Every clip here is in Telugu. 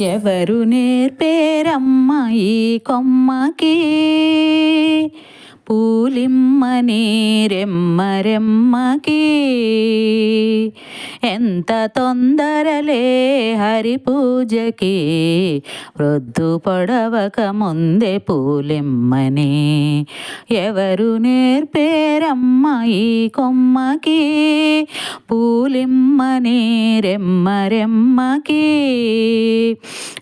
ఎవరు నేర్పేరమ్మ ఈ కొమ్మకి? పూలిమ్మని రెమ్మరెమ్మకి ఎంత తొందరలే హరి పూజకి? వృద్ధు పొడవక ముందే పూలిమ్మని ఎవరు నేర్పేరమ్మ ఈ కొమ్మకి? పూలిమ్మ రెమ్మ రెమ్మకి?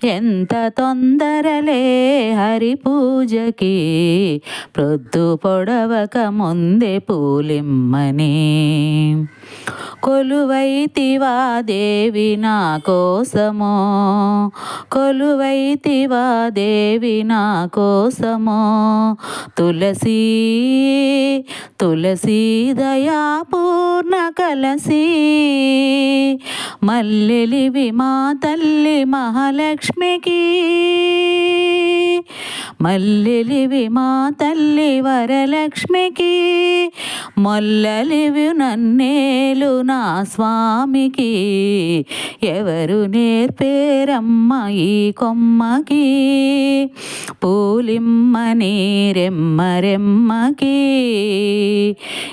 ఎంత తొందరలే హరి పూజకి? ప్రొద్దు పొడవక ముందే పూలిమ్మని. కొలువైతివా దేవి నా కోసమో? కొలువైతివా దేవి నా కోసమో? తులసి తులసి దయాపూర్ణ కలసి మల్లెలివి మా తల్లి మహాలక్ష్మికి. మల్లెలివి మా తల్లి వరలక్ష్మికి మొల్లలివి నన్నేలు నా స్వామికి. ఎవరు నేర్పేరమ్మ ఈ కొమ్మకి? పూలిమ్మని రెమ్మరెమ్మకి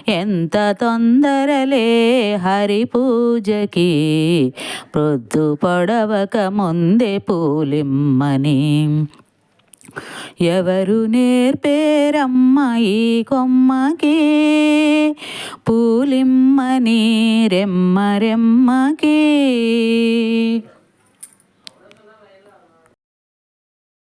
ఎంత తొందరలే హరి పూజకి ప్రొద్దు పొడవక ముందే పూలిమ్మని ఎవరు నేర్పేరమ్మ ఈ కొమ్మకి పూలిమ్మని రెమ్మ రెమ్మకి